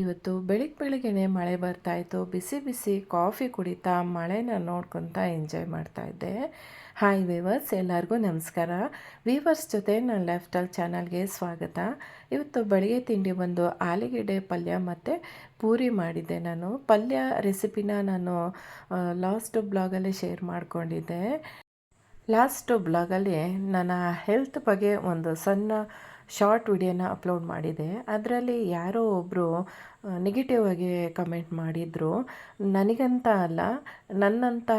ಇವತ್ತು ಬೆಳಿಗ್ಗೆ ಬೆಳಿಗ್ಗೆನೆ ಮಳೆ ಬರ್ತಾಯಿತ್ತು ಬಿಸಿ ಬಿಸಿ ಕಾಫಿ ಕುಡಿತಾ ಮಳೆನ ನೋಡ್ಕೊತಾ ಎಂಜಾಯ್ ಮಾಡ್ತಾ ಇದ್ದೆ. ಹಾಯ್ ವಿವರ್ಸ್ ಎಲ್ಲರಿಗೂ ನಮಸ್ಕಾರ. ವಿವರ್ಸ್ ಜೊತೆ ನನ್ನ ಲೈಫ್ ಚಾನಲ್ಗೆ ಸ್ವಾಗತ. ಇವತ್ತು ಬೆಳಗ್ಗೆ ತಿಂಡಿ ಬಂದು ಆಲೂಗೆಡ್ಡೆ ಪಲ್ಯ ಮತ್ತು ಪೂರಿ ಮಾಡಿದ್ದೆ ನಾನು. ಪಲ್ಯ ರೆಸಿಪಿನ ನಾನು ಲಾಸ್ಟ್ ಬ್ಲಾಗಲ್ಲಿ ಶೇರ್ ಮಾಡಿಕೊಂಡಿದ್ದೆ. ಲಾಸ್ಟ್ ಬ್ಲಾಗಲ್ಲಿ ನನ್ನ ಹೆಲ್ತ್ ಬಗ್ಗೆ ಒಂದು ಸಣ್ಣ ಶಾರ್ಟ್ ವಿಡಿಯೋನ ಅಪ್ಲೋಡ್ ಮಾಡಿದೆ. ಅದರಲ್ಲಿ ಯಾರೋ ಒಬ್ಬರು ನೆಗೆಟಿವ್ ಆಗಿ ಕಮೆಂಟ್ ಮಾಡಿದರು. ನನಗಂತ ಅಲ್ಲ ನನ್ನಂಥ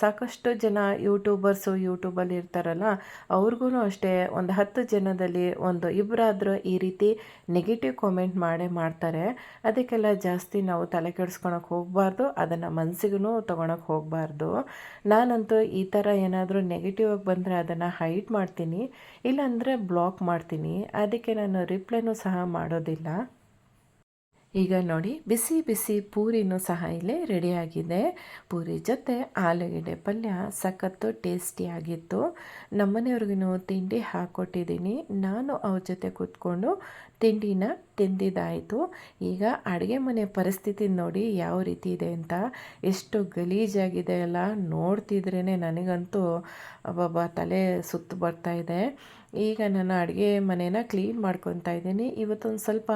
ಸಾಕಷ್ಟು ಜನ ಯೂಟ್ಯೂಬರ್ಸು ಯೂಟ್ಯೂಬಲ್ಲಿ ಇರ್ತಾರಲ್ಲ ಅವ್ರಿಗೂ ಅಷ್ಟೇ ಒಂದು ಹತ್ತು ಜನದಲ್ಲಿ ಒಂದು ಇಬ್ಬರಾದರೂ ಈ ರೀತಿ ನೆಗೆಟಿವ್ ಕಾಮೆಂಟ್ ಮಾಡೇ ಮಾಡ್ತಾರೆ. ಅದಕ್ಕೆಲ್ಲ ಜಾಸ್ತಿ ನಾವು ತಲೆ ಕೆಡಿಸ್ಕೊಳಕ್ಕೆ ಹೋಗಬಾರ್ದು, ಅದನ್ನು ಮನಸ್ಸಿಗೂ ತೊಗೊಳಕ್ಕೆ ಹೋಗಬಾರ್ದು. ನಾನಂತೂ ಈ ಥರ ಏನಾದರೂ ನೆಗೆಟಿವ್ ಆಗಿ ಬಂದರೆ ಅದನ್ನು ಹೈಟ್ ಮಾಡ್ತೀನಿ. ಇಲ್ಲಾಂದರೆ ಬ್ಲಾಕ್ ಮಾಡ್ತೀನಿ. ಅದಕ್ಕೆ ನಾನು ರಿಪ್ಲೈನೂ ಸಹ ಮಾಡೋದಿಲ್ಲ. ಈಗ ನೋಡಿ, ಬಿಸಿ ಬಿಸಿ ಪೂರಿನೂ ಸಹ ಇಲ್ಲಿ ರೆಡಿಯಾಗಿದೆ ಪೂರಿ ಜೊತೆ ಆಲೂಗಡ್ಡೆ ಪಲ್ಯ ಸಖತ್ತು ಟೇಸ್ಟಿಯಾಗಿತ್ತು ನಮ್ಮನೆಯವ್ರಿಗೂ ತಿಂಡಿ ಹಾಕ್ಕೊಟ್ಟಿದ್ದೀನಿ. ನಾನು ಅವ್ರ ಜೊತೆ ಕೂತ್ಕೊಂಡು ತಿಂಡಿನ ತಿಂದಿದ್ದಾಯಿತು. ಈಗ ಅಡುಗೆ ಮನೆ ಪರಿಸ್ಥಿತಿ ನೋಡಿ ಯಾವ ರೀತಿ ಇದೆ ಅಂತ ಎಷ್ಟು ಗಲೀಜಾಗಿದೆ ಅಲ್ಲ ನೋಡ್ತಿದ್ರೇ ನನಗಂತೂ ಅಬ್ಬಬ್ಬ ತಲೆ ಸುತ್ತು ಬರ್ತಾ ಇದೆ. ಈಗ ನಾನು ಅಡುಗೆ ಮನೇನ ಕ್ಲೀನ್ ಮಾಡ್ಕೊತಾ ಇದ್ದೀನಿ. ಇವತ್ತೊಂದು ಸ್ವಲ್ಪ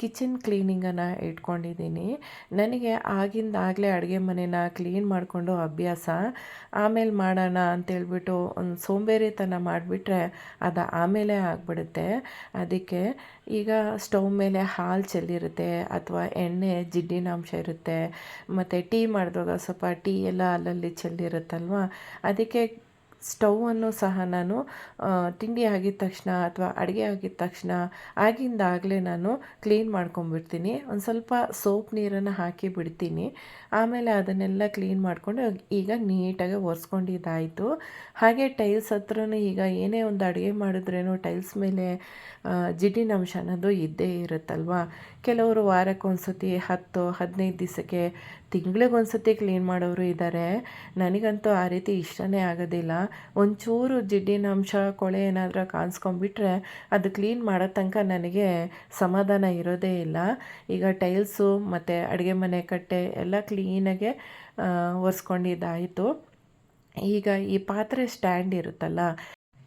ಕಿಚನ್ ಕ್ಲೀನಿಂಗನ್ನು ಇಟ್ಕೊಂಡಿದ್ದೀನಿ. ನನಗೆ ಆಗಿಂದಾಗಲೇ ಅಡುಗೆ ಮನೇನ ಕ್ಲೀನ್ ಮಾಡಿಕೊಂಡು ಅಭ್ಯಾಸ. ಆಮೇಲೆ ಮಾಡೋಣ ಅಂತೇಳ್ಬಿಟ್ಟು ಒಂದು ಸೋಂಬೇರಿತನ ಮಾಡಿಬಿಟ್ರೆ ಅದು ಆಮೇಲೆ ಆಗಿಬಿಡುತ್ತೆ. ಅದಕ್ಕೆ ಈಗ ಸ್ಟವ್ ಮೇಲೆ ಹಾಲು ಚೆಲ್ಲಿರುತ್ತೆ ಅಥವಾ ಎಣ್ಣೆ, ಜಿಡ್ಡಿನ ಅಂಶ ಇರುತ್ತೆ. ಮತ್ತು ಟೀ ಮಾಡಿದಾಗ ಸ್ವಲ್ಪ ಟೀ ಎಲ್ಲ ಅಲ್ಲಲ್ಲಿ ಚೆಲ್ಲಿರುತ್ತಲ್ವ? ಅದಕ್ಕೆ ಸ್ಟವನ್ನು ಸಹ ನಾನು ತಿಂಡಿ ಆಗಿದ ತಕ್ಷಣ ಅಥವಾ ಅಡುಗೆ ಆಗಿದ ತಕ್ಷಣ ಆಗಿಂದಾಗಲೇ ನಾನು ಕ್ಲೀನ್ ಮಾಡ್ಕೊಂಬಿಡ್ತೀನಿ ಒಂದು ಸ್ವಲ್ಪ ಸೋಪ್ ನೀರನ್ನು ಹಾಕಿ ಬಿಡ್ತೀನಿ. ಆಮೇಲೆ ಅದನ್ನೆಲ್ಲ ಕ್ಲೀನ್ ಮಾಡಿಕೊಂಡು ಈಗ ನೀಟಾಗಿ ಒರೆಸ್ಕೊಂಡಿದ್ದಾಯಿತು. ಹಾಗೆ ಟೈಲ್ಸ್ ಹತ್ರನೂ ಈಗ ಏನೇ ಒಂದು ಅಡುಗೆ ಮಾಡಿದ್ರೇನು ಟೈಲ್ಸ್ ಮೇಲೆ ಜಿಡ್ಡಿನ ಅಂಶ ಅನ್ನೋದು ಇದ್ದೇ ಇರುತ್ತಲ್ವ? ಕೆಲವರು ವಾರಕ್ಕೊಂದ್ಸತಿ, ಹತ್ತು, ಹದಿನೈದು ದಿವಸಕ್ಕೆ, ತಿಂಗಳಿಗೊಂದ್ಸತಿ ಕ್ಲೀನ್ ಮಾಡೋರು ಇದ್ದಾರೆ ನನಗಂತೂ ಆ ರೀತಿ ಇಷ್ಟನೇ ಆಗೋದಿಲ್ಲ ಒಂಚೂರು ಜಿಡ್ಡಿನ ಅಂಶ, ಕೊಳೆ ಏನಾದರೂ ಕಾಣಿಸ್ಕೊಂಡ್ಬಿಟ್ರೆ ಅದು ಕ್ಲೀನ್ ಮಾಡೋ ತನಕ ನನಗೆ ಸಮಾಧಾನ ಇರೋದೇ ಇಲ್ಲ. ಈಗ ಟೈಲ್ಸು ಮತ್ತು ಅಡುಗೆ ಮನೆ ಕಟ್ಟೆ ಎಲ್ಲ ಕ್ಲೀನಾಗೆ ಒರೆಸ್ಕೊಂಡಿದ್ದಾಯಿತು. ಈಗ ಈ ಪಾತ್ರೆ ಸ್ಟ್ಯಾಂಡ್ ಇರುತ್ತಲ್ಲ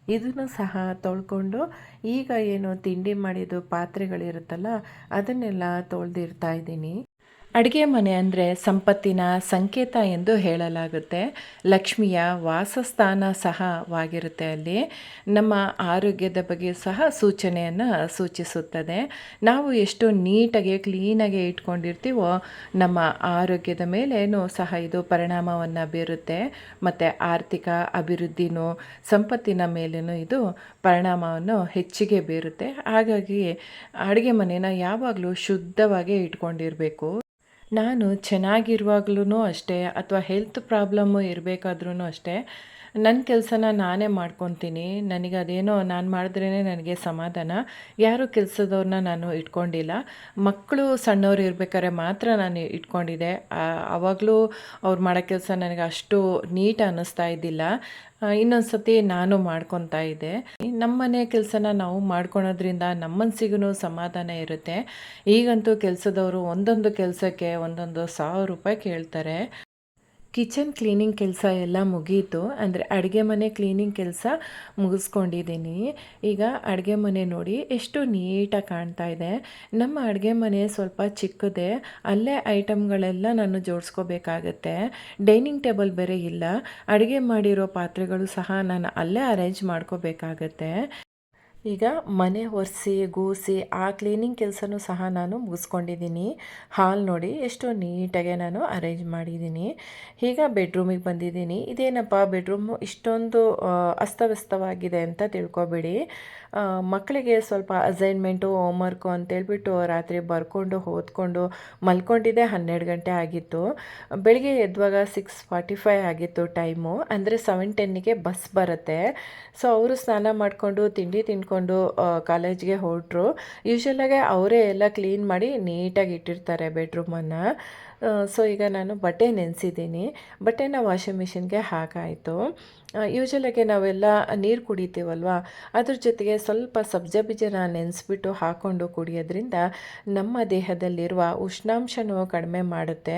ಇದನ್ನು ಸಹ ತೊಳ್ಕೊಂಡು ಈಗ ಏನು ತಿಂಡಿ ಮಾಡಿದ್ದು ಪಾತ್ರೆಗಳಿರುತ್ತಲ್ಲ ಅದನ್ನೆಲ್ಲ ತೊಳೆದಿರ್ತಾ ಇದ್ದೀನಿ. ಅಡುಗೆ ಮನೆ ಅಂದರೆ ಸಂಪತ್ತಿನ ಸಂಕೇತ ಎಂದು ಹೇಳಲಾಗುತ್ತೆ. ಲಕ್ಷ್ಮಿಯ ವಾಸಸ್ಥಾನ ಸಹವಾಗಿರುತ್ತೆ ಅಲ್ಲಿ. ನಮ್ಮ ಆರೋಗ್ಯದ ಬಗ್ಗೆ ಸಹ ಸೂಚನೆಯನ್ನು ಸೂಚಿಸುತ್ತದೆ. ನಾವು ಎಷ್ಟು ನೀಟಾಗಿ, ಕ್ಲೀನಾಗಿ ಇಟ್ಕೊಂಡಿರ್ತೀವೋ ನಮ್ಮ ಆರೋಗ್ಯದ ಮೇಲೇನೂ ಸಹ ಇದು ಪರಿಣಾಮವನ್ನು ಬೀರುತ್ತೆ. ಮತ್ತು ಆರ್ಥಿಕ ಅಭಿವೃದ್ಧಿನೂ ಸಂಪತ್ತಿನ ಮೇಲೇನೂ ಇದು ಪರಿಣಾಮವನ್ನು ಹೆಚ್ಚಿಗೆ ಬೀರುತ್ತೆ. ಹಾಗಾಗಿ ಅಡುಗೆ ಮನೆನ ಯಾವಾಗಲೂ ಶುದ್ಧವಾಗಿ ಇಟ್ಕೊಂಡಿರಬೇಕು. ನಾನು ಚೆನ್ನಾಗಿರುವಾಗ್ಲೂ ಅಷ್ಟೇ ಅಥವಾ ಹೆಲ್ತ್ ಪ್ರಾಬ್ಲಮ್ಮು ಇರಬೇಕಾದ್ರೂ ಅಷ್ಟೇ ನನ್ನ ಕೆಲಸನ ನಾನೇ ಮಾಡ್ಕೊತೀನಿ. ನನಗೆ ಅದೇನೋ ನಾನು ಮಾಡಿದ್ರೇ ನನಗೆ ಸಮಾಧಾನ. ಯಾರು ಕೆಲಸದವ್ರನ್ನ ನಾನು ಇಟ್ಕೊಂಡಿಲ್ಲ. ಮಕ್ಕಳು ಸಣ್ಣವ್ರು ಇರಬೇಕಾದ್ರೆ ಮಾತ್ರ ನಾನು ಇಟ್ಕೊಂಡಿದ್ದೆ. ಆವಾಗಲೂ ಅವ್ರು ಮಾಡೋ ಕೆಲಸ ನನಗೆ ಅಷ್ಟು ನೀಟ್ ಅನ್ನಿಸ್ತಾ ಇದ್ದಿಲ್ಲ. ಇನ್ನೊಂದು ಸತಿ ನಾನು ಮಾಡ್ಕೊತಾ ಇದ್ದೆ. ನಮ್ಮ ಮನೆ ಕೆಲಸನ ನಾವು ಮಾಡ್ಕೊಳೋದ್ರಿಂದ ನಮ್ಮ ಮನಸ್ಸಿಗೂ ಸಮಾಧಾನ ಇರುತ್ತೆ. ಈಗಂತೂ ಕೆಲಸದವರು ಒಂದೊಂದು ಕೆಲಸಕ್ಕೆ ಒಂದೊಂದು ಸಾವಿರ ರೂಪಾಯಿ ಕೇಳ್ತಾರೆ. ಕಿಚನ್ ಕ್ಲೀನಿಂಗ್ ಕೆಲಸ ಎಲ್ಲ ಮುಗೀತು. ಅಂದರೆ ಅಡುಗೆ ಮನೆ ಕ್ಲೀನಿಂಗ್ ಕೆಲಸ ಮುಗಿಸ್ಕೊಂಡಿದ್ದೀನಿ. ಈಗ ಅಡುಗೆ ಮನೆ ನೋಡಿ ಎಷ್ಟು ನೀಟಾಗಿ ಕಾಣ್ತಾ ಇದೆ. ನಮ್ಮ ಅಡುಗೆ ಮನೆ ಸ್ವಲ್ಪ ಚಿಕ್ಕದೆ. ಅಲ್ಲೇ ಐಟಮ್ಗಳೆಲ್ಲ ನಾನು ಜೋಡಿಸ್ಕೋಬೇಕಾಗತ್ತೆ. ಡೈನಿಂಗ್ ಟೇಬಲ್ ಬೇರೆ ಇಲ್ಲ. ಅಡುಗೆ ಮಾಡಿರೋ ಪಾತ್ರೆಗಳು ಸಹ ನಾನು ಅಲ್ಲೇ ಅರೇಂಜ್ ಮಾಡ್ಕೋಬೇಕಾಗತ್ತೆ. ಈಗ ಮನೆ ಒರೆಸಿ, ಗೂಸಿ ಆ ಕ್ಲೀನಿಂಗ್ ಕೆಲಸನೂ ಸಹ ನಾನು ಮುಗಿಸ್ಕೊಂಡಿದ್ದೀನಿ. ಹಾಲ್ ನೋಡಿ ಎಷ್ಟು ನೀಟಾಗೆ ನಾನು ಅರೇಂಜ್ ಮಾಡಿದ್ದೀನಿ. ಈಗ ಬೆಡ್ರೂಮಿಗೆ ಬಂದಿದ್ದೀನಿ. ಇದೇನಪ್ಪ ಬೆಡ್ರೂಮು ಇಷ್ಟೊಂದು ಅಸ್ತವ್ಯಸ್ತವಾಗಿದೆ ಅಂತ ತಿಳ್ಕೊಬೇಡಿ. ಮಕ್ಕಳಿಗೆ ಸ್ವಲ್ಪ ಅಸೈನ್ಮೆಂಟು ಹೋಮ್ವರ್ಕು ಅಂತೇಳ್ಬಿಟ್ಟು ರಾತ್ರಿ ಬರ್ಕೊಂಡು, ಓದ್ಕೊಂಡು ಮಲ್ಕೊಂಡಿದ್ದೆ ಹನ್ನೆರಡು ಗಂಟೆ ಆಗಿತ್ತು. ಬೆಳಿಗ್ಗೆ ಎದ್ವಾಗ ಸಿಕ್ಸ್ ಫಾರ್ಟಿ ಫೈವ್ ಆಗಿತ್ತು ಟೈಮು ಅಂದರೆ ಸೆವೆನ್ ಟೆನ್ನಿಗೆ ಬಸ್ ಬರುತ್ತೆ. ಸೊ ಅವರು ಸ್ನಾನ ಮಾಡಿಕೊಂಡು ತಿಂಡಿ ತಿನ್ಕೊಂಡು ಮಾಡಿಕೊಂಡು ಕಾಲೇಜ್ಗೆ ಹೊರಟರು ಯೂಶ್ವಲಾಗೆ ಅವರೇ ಎಲ್ಲ ಕ್ಲೀನ್ ಮಾಡಿ ನೀಟಾಗಿ ಇಟ್ಟಿರ್ತಾರೆ ಬೆಡ್ರೂಮನ್ನು ಸೊ ಈಗ ನಾನು ಬಟ್ಟೆ ನೆನೆಸಿದ್ದೀನಿ. ಬಟ್ಟೆನ ವಾಷಿಂಗ್ ಮಿಷಿನ್ಗೆ ಹಾಕಾಯಿತು. ಯೂಶ್ವಲಾಗಿ ನಾವೆಲ್ಲ ನೀರು ಕುಡಿತೀವಲ್ವ? ಅದ್ರ ಜೊತೆಗೆ ಸ್ವಲ್ಪ ಸಬ್ಜ ಬೀಜನ ನೆನೆಸ್ಬಿಟ್ಟು ಹಾಕ್ಕೊಂಡು ಕುಡಿಯೋದ್ರಿಂದ ನಮ್ಮ ದೇಹದಲ್ಲಿರುವ ಉಷ್ಣಾಂಶನೂ ಕಡಿಮೆ ಮಾಡುತ್ತೆ.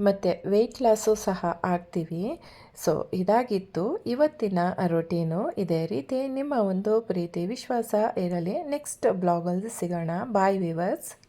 ಮತ್ತು ವೆಯ್ಟ್ ಲಾಸು ಸಹ ಆಗ್ತೀವಿ. ಸೊ ಇದಾಗಿತ್ತು ಇವತ್ತಿನ ರೊಟೀನು ಇದೇ ರೀತಿ. ನಿಮ್ಮ ಒಂದು ಪ್ರೀತಿ, ವಿಶ್ವಾಸ ಇರಲಿ. ನೆಕ್ಸ್ಟ್ ಬ್ಲಾಗಲ್ಲಿ ಸಿಗೋಣ. ಬಾಯ್ ವಿವರ್ಸ್